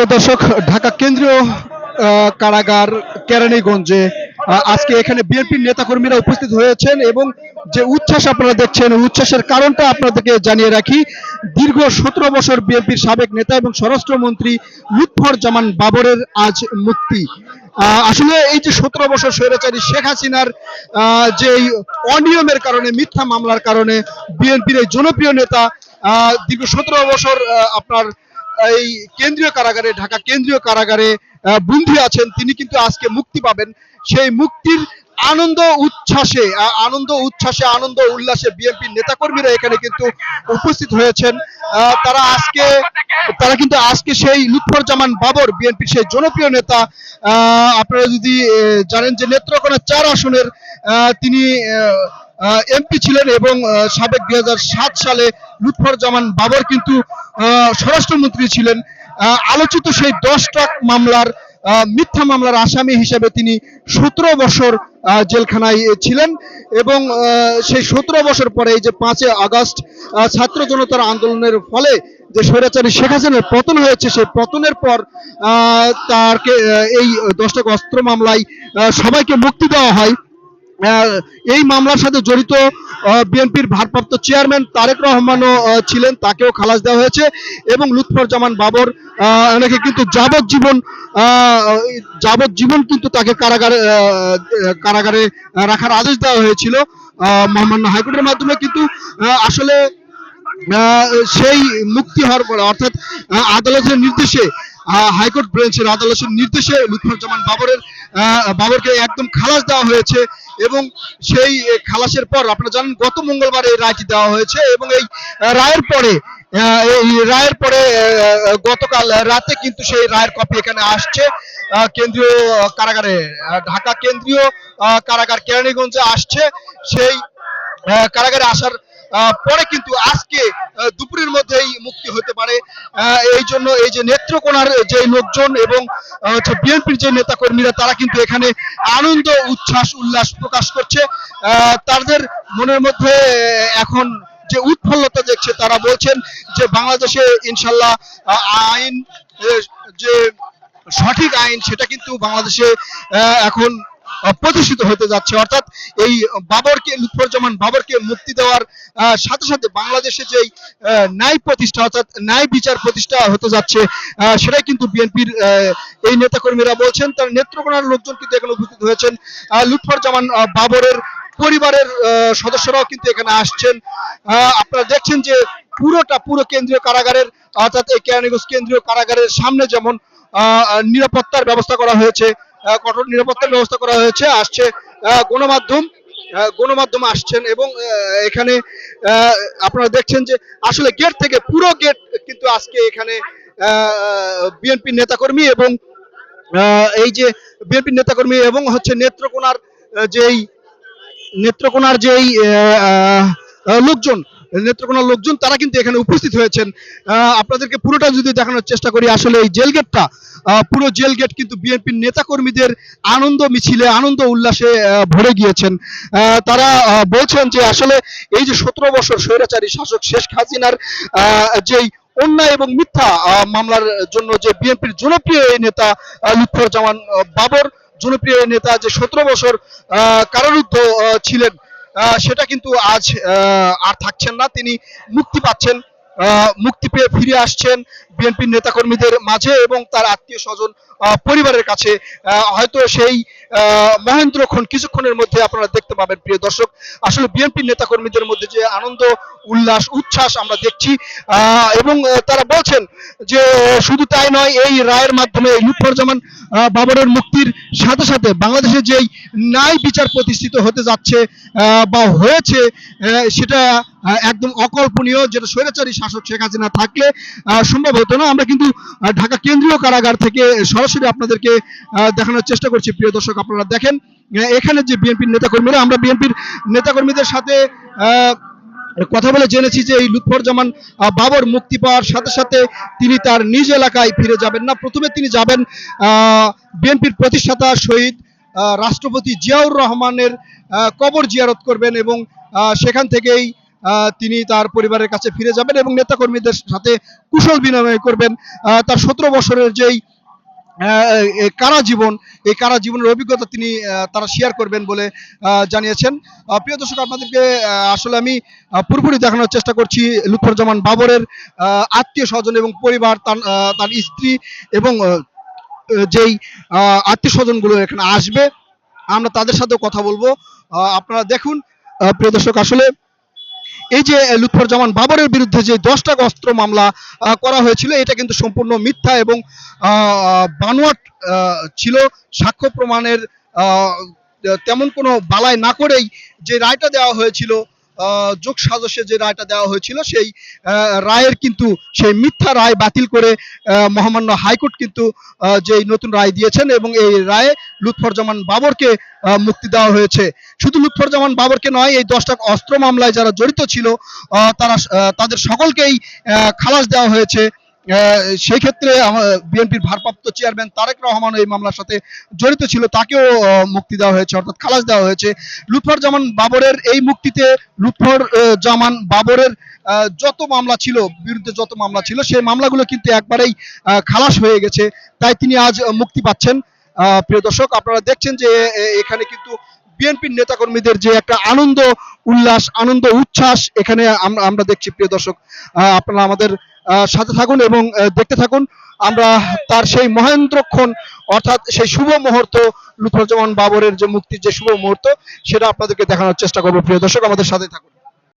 প্রিয় দর্শক, ঢাকা কেন্দ্রীয় কারাগার কেরানীগঞ্জে আজকে এখানে বিএনপির নেতাকর্মীরা উপস্থিত হয়েছেন এবং যে উচ্ছ্বাস আপনারা দেখছেন, উচ্ছ্বাসের কারণটা আপনাদেরকে জানিয়ে রাখি। দীর্ঘ সতেরো বছর বিএনপির সাবেক নেতা এবং স্বরাষ্ট্রমন্ত্রী লুৎফর জামান বাবরের আজ মুক্তি। আসলে এই যে সতেরো বছর স্বৈরাচারী শেখ হাসিনার যে অনিয়মের কারণে, মিথ্যা মামলার কারণে বিএনপির এই জনপ্রিয় নেতা দীর্ঘ সতেরো বছর আপনার এই কেন্দ্রীয় কারাগারে, ঢাকা কেন্দ্রীয় কারাগারে বন্দী আছেন। তিনি কিন্তু আজকে মুক্তি পাবেন। সেই মুক্তির আনন্দ উচ্ছ্বাসে আনন্দ উচ্ছ্বাসে, আনন্দ উল্লাসে বিএনপির নেতাকর্মীরা এখানে কিন্তু উপস্থিত হয়েছেন। তারা আজকে, তারা কিন্তু আজকে সেই লুৎফর জামান বাবর, বিএনপির সেই জনপ্রিয় নেতা। আপনারা যদি জানেন যে নেত্রকোনা চার আসনের তিনি এমপি ছিলেন এবং সাবেক দুই হাজার সাত সালে লুৎফর জামান বাবর কিন্তু স্বরাষ্ট্রমন্ত্রী ছিলেন। আলোচিত সেই দশ ট্রাক মামলার মিথ্যা মামলার আসামি হিসেবে তিনি সতেরো বছর জেলখানায় ছিলেন এবং সেই সতেরো বছর পরে এই যে পাঁচে আগস্ট ছাত্র জনতার আন্দোলনের ফলে যে স্বৈরাচারী শেখ হাসিনার পতন হয়েছে, সেই পতনের পর তারকে এই দশটা অস্ত্র মামলায় সবাইকে মুক্তি দেওয়া হয়। এই মামলার সাথে জড়িত বিএনপির ভারপ্রাপ্ত চেয়ারম্যান তারেক রহমানও ছিলেন তাকেও খালাস দেওয়া হয়েছে এবং লুৎফর জামান বাবর এনাকে কিন্তু যাবজ্জীবন যাবজ্জীবন কিন্তু তাকে কারাগারে কারাগারে রাখার আদেশ দেওয়া হয়েছিল। মহামান্য হাইকোর্টের মাধ্যমে কিন্তু আসলে সেই মুক্তি হওয়ার পরে অর্থাৎ আদালতের নির্দেশে হাইকোর্ট বেঞ্চের আদালতের নির্দেশে লুৎফুজ্জামান বাবরের আহ, বাবরকে একদম খালাস দেওয়া হয়েছে। এবং সেই খালাসের পর আপনারা জানেন গত মঙ্গলবার এই রায়টি দেওয়া হয়েছে এবং এই রায়ের পরে এই রায়ের পরে গতকাল রাতে কিন্তু সেই রায়ের কপি এখানে আসছে। কেন্দ্রীয় কারাগারে ঢাকা কেন্দ্রীয় কারাগার কেরানীগঞ্জে আসছে। সেই কারাগারে আসার পরে কিন্তু আজকে দুপুরের মধ্যেই মুক্তি হতে পারে। এই জন্য এই যে নেত্রকোনার যে লোকজন এবং বিএনপির যে নেতাকর্মীরা, তারা কিন্তু এখানে আনন্দ, উচ্ছ্বাস, উল্লাস প্রকাশ করছে। তাদের মনের মধ্যে এখন যে উৎফুল্লতা দেখছে, তারা বলছেন যে বাংলাদেশে ইনশাল্লাহ আইন যে সঠিক আইন, সেটা কিন্তু বাংলাদেশে এখন প্রতিষ্ঠিত হতে যাচ্ছে। অর্থাৎ এই বাবরকে লুৎফরজামান বাবরকে মুক্তি দেওয়ার সাথে সাথে বাংলাদেশে যেই ন্যায় প্রতিষ্ঠা অর্থাৎ ন্যায় বিচার প্রতিষ্ঠা হতে যাচ্ছে সেটাই কিন্তু বিএনপির এই নেতাকর্মীরা বলছেন। তার নেত্রকোনার লোকজন কিন্তু এখানে উপস্থিত হয়েছেন। আহ, লুৎফরজামান বাবরের পরিবারের সদস্যরাও কিন্তু এখানে আসছেন। আপনারা দেখছেন যে পুরোটা পুরো কেন্দ্রীয় কারাগারের অর্থাৎ এই কেরানীগঞ্জ কেন্দ্রীয় কারাগারের সামনে যেমন নিরাপত্তার ব্যবস্থা করা হয়েছে কঠোর নিরাপত্তার ব্যবস্থা করা হয়েছে, আসছে গণমাধ্যম গণমাধ্যম আসছেন এবং এখানে আপনারা দেখছেন যে আসলে গেট থেকে পুরো গেট কিন্তু আজকে এখানে বিএনপি নেতাকর্মী এবং এই যে বিএনপি নেতাকর্মী এবং হচ্ছে নেত্রকোনার যেই নেত্রকোনার যেই লোকজন নেত্রকোনার লোকজন তারা কিন্তু এখানে উপস্থিত হয়েছেন। আপনাদেরকে পুরোটা যদি দেখানোর চেষ্টা করি আসলে এই জেল গেটটা পুরো জেল গেট কিন্তু বিএনপির নেতাকর্মীদের আনন্দ মিছিলে আনন্দ উল্লাসে ভরে গিয়েছেন। তারা বলছেন যে আসলে এই যে সতেরো বছর স্বৈরাচারী শাসক হাসিনার আহ, যেই অন্যায় এবং মিথ্যা মামলার জন্য যে বিএনপির জনপ্রিয় এই নেতা লুৎফর জামান বাবর জনপ্রিয় নেতা যে সতেরো বছর কারারুদ্ধ ছিলেন সেটা কিন্তু আজ আর থাকছেন না। তিনি মুক্তি পাচ্ছেন মুক্তি পেয়ে ফিরে আসছেন। বিএনপির নেতাকর্মীদের মাঝে এবং তার আত্মীয় স্বজন পরিবারের কাছে হয়তো সেই আহ, মহেন্দ্রক্ষণ কিছুক্ষণের মধ্যে আপনারা দেখতে পাবেন প্রিয় দর্শক। আসলে বিএনপির নেতাকর্মীদের মধ্যে যে আনন্দ উল্লাস উচ্ছ্বাস আমরা দেখছি এবং তারা বলছেন যে শুধু তাই নয় এই রায়ের মাধ্যমে লুৎফরজামান বাবরের মুক্তির সাথে সাথে বাংলাদেশে যেই ন্যায় বিচার প্রতিষ্ঠিত হতে যাচ্ছে বা হয়েছে সেটা একদম অকল্পনীয় যেটা স্বৈরাচারী শাসক শেখ হাসিনা থাকলে সম্ভব হতো না। আমরা কিন্তু ঢাকা কেন্দ্রীয় কারাগার থেকে সরাসরি আপনাদেরকে দেখানোর চেষ্টা করছি। প্রিয় দর্শক, আপনারা দেখেন এখানে যে বিএনপির নেতাকর্মীরা, আমরা বিএনপির নেতাকর্মীদের সাথে কথা বলে জেনেছি যে এই লুৎফর জামান বাবর মুক্তি পাওয়ার সাথে সাথে তিনি তার নিজ এলাকায় ফিরে যাবেন না। প্রথমে তিনি যাবেন বিএনপির প্রতিষ্ঠাতা শহীদ রাষ্ট্রপতি জিয়াউর রহমানের কবর জিয়ারত করবেন এবং সেখান থেকেই তিনি তার পরিবারের কাছে ফিরে যাবেন এবং নেতাকর্মীদের সাথে কুশল বিনিময় করবেন। তার সতেরো বছরের যেই কারা জীবন, এই কারা জীবনের অভিজ্ঞতা তিনি তারা শেয়ার করবেন বলে জানিয়েছেন। প্রিয় দর্শক, আপনাদেরকে আসলে আমি পুরোপুরি দেখানোর চেষ্টা করছি লুৎফরজামান বাবরের আত্মীয় স্বজন এবং পরিবার, তার স্ত্রী এবং যেই আত্মীয় স্বজনগুলো এখানে আসবে। আমরা তাদের সাথেও কথা বলব। আপনারা দেখুন প্রিয় দর্শক, আসলে এই যে লুৎফর জামান বাবরের বিরুদ্ধে যে দশটা অস্ত্র মামলা করা হয়েছিল, এটা কিন্তু সম্পূর্ণ মিথ্যা এবং বানোয়াট ছিল। সাক্ষ্য প্রমাণের তেমন কোনো বালাই না করেই যে রায়টা দেওয়া হয়েছিল যোগ সাজসে যে রায়টা দেওয়া হয়েছিল, সেই রায়ের কিন্তু, সেই মিথ্যা রায় বাতিল করে মহামান্য হাইকোর্ট কিন্তু যে নতুন রায় দিয়েছেন এবং এই রায়ে লুৎফরজামান বাবরকে মুক্তি দেওয়া হয়েছে। শুধু লুৎফরজামান বাবরকে নয়, এই দশটা অস্ত্র মামলায় যারা জড়িত ছিল তারা তাদের সকলকেই খালাস দেওয়া হয়েছে। সেই ক্ষেত্রে বিএনপির ভারপ্রাপ্ত চেয়ারম্যান তারেক রহমান এই মামলার সাথে জড়িত ছিল, তাকেও মুক্তি দেওয়া হয়েছে, অর্থাৎ খালাস দেওয়া হয়েছে। লুৎফর জামান বাবরের এই মুক্তিতে লুৎফর জামান বাবরের যত মামলা ছিল, বিরুদ্ধে যত মামলা ছিল, সেই মামলাগুলো কিন্তু একবারেই খালাস হয়ে গেছে। তাই তিনি আজ মুক্তি পাচ্ছেন। প্রিয় দর্শক, আপনারা দেখছেন যে এখানে কিন্তু বিএনপির নেতাকর্মীদের যে একটা আনন্দ উল্লাস, আনন্দ উচ্ছ্বাস এখানে আমরা আমরা দেখছি, প্রিয় দর্শক। আপনারা আমাদের সাথে থাকুন এবং দেখতে থাকুন। আমরা তার সেই মহেন্দ্রক্ষণ, অর্থাৎ সেই শুভ মুহূর্ত, লুৎফুজ্জামান বাবরের যে মুক্তির যে শুভ মুহূর্ত, সেটা আপনাদেরকে দেখানোর চেষ্টা করব। প্রিয় দর্শক, আমাদের সাথে থাকুন।